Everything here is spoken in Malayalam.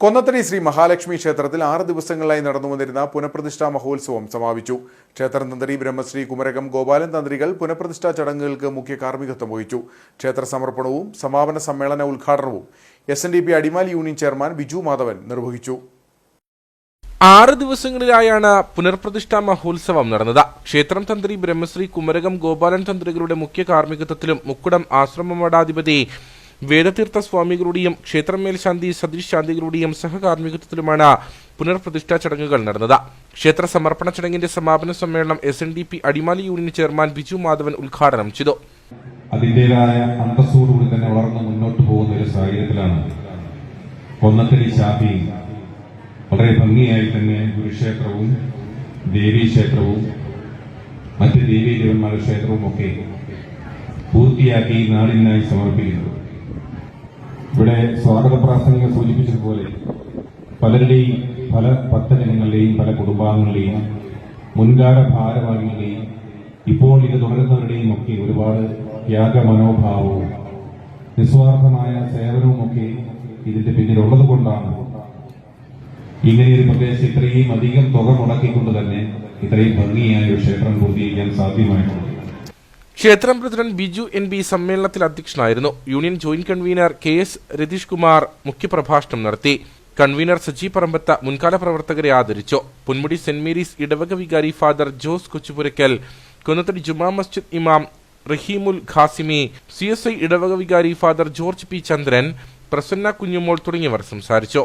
കൊന്നത്തടി ശ്രീ മഹാലക്ഷ്മി ക്ഷേത്രത്തിൽ ആറ് ദിവസങ്ങളിലായി നടന്നു വന്നിരുന്ന പുനഃപ്രതിഷ്ഠാ മഹോത്സവം സമാപിച്ചു. ക്ഷേത്രതന്ത്രി ബ്രഹ്മശ്രീ കുമരകം ഗോപാലൻ തന്ത്രികൾ പുനഃപ്രതിഷ്ഠാ ചടങ്ങുകൾക്ക് മുഖ്യ കാർമ്മികത്വം വഹിച്ചു. ക്ഷേത്ര സമർപ്പണവും സമാപന സമ്മേളന ഉദ്ഘാടനവും S N D P Adimali union chairman Biju Madhavan നിർവഹിച്ചു. ആറ് ദിവസങ്ങളിലായാണ് പുനർപ്രതിഷ്ഠാ മഹോത്സവം നടന്നത്. ക്ഷേത്രം തന്ത്രി ബ്രഹ്മശ്രീ കുമരകം ഗോപാലൻ തന്ത്രികളുടെ മുഖ്യ കാർമ്മികത്വത്തിലും മുക്കുടം ആശ്രമമഠാധിപതി വേദതീർത്ഥ സ്വാമികളുടെയും ക്ഷേത്രം മേൽശാന്തി സതീഷ് ശാന്തികളുടെയും സഹകാർമ്മികത്വത്തിലുമാണ് പുനർപ്രതിഷ്ഠാ ചടങ്ങുകൾ നടന്നത്. ക്ഷേത്ര സമർപ്പണ ചടങ്ങിന്റെ സമാപന സമ്മേളനം S N D P Adimali union chairman Biju Madhavan ഉദ്ഘാടനം ചെയ്തു. അതിന്റെതായ അന്തസ്സോടുകൂടി തന്നെ വളർന്ന് മുന്നോട്ട് പോകുന്ന ഒരു സാഹചര്യത്തിലാണ് കൊന്നത്തടി ശാഖി വളരെ ഭംഗിയായി തന്നെ ഗുരുക്ഷേത്രവും ദേവീക്ഷേത്രവും മറ്റ് ദേവീദേവന്മാരുടെ ക്ഷേത്രവും ഒക്കെ പൂർത്തിയാക്കി നാടിനായി സമർപ്പിക്കുന്നത് ഇവിടെ സ്വാഗത പ്രാസംഗിക സൂചിപ്പിച്ചതുപോലെ പലരുടെയും പല ഭക്തജനങ്ങളുടെയും പല കുടുംബാംഗങ്ങളുടെയും മുൻകാല ഭാരവാഹികളുടെയും ഇപ്പോൾ ഇത് തുടരുന്നവരുടെയും ഒക്കെ ഒരുപാട് ത്യാഗ നിസ്വാർത്ഥമായ സേവനവും ഇതിന്റെ പിന്നിലുള്ളത് കൊണ്ടാണ്. ഇങ്ങനെയൊരു പ്രദേശം ഇത്രയും അധികം തുക മുടക്കിക്കൊണ്ട് തന്നെ ഇത്രയും ഭംഗിയായ ഒരു ക്ഷേത്രം പൂർത്തീകരിക്കാൻ സാധ്യമായിട്ടുള്ളത്. ക്ഷേത്രം പ്രസിഡന്റ് ബിജു എൻ ബി സമ്മേളനത്തിൽ അധ്യക്ഷനായിരുന്നു. Union joint convener K S Ratheesh Kumar മുഖ്യപ്രഭാഷണം നടത്തി. കൺവീനർ സജി പറമ്പത്ത മുൻകാല പ്രവർത്തകരെ ആദരിച്ചു. പുൻമുടി സെന്റ് മേരീസ് ഇടവക വികാരി ഫാദർ ജോസ് കൊച്ചുപുരയ്ക്കൽ കുന്നത്തടി ജുമാ മസ്ജിദ് ഇമാം Raheemul Qasimi C S I ഇടവക വികാരി father George P Chandran Prasanna Kunjumol തുടങ്ങിയവർ സംസാരിച്ചു.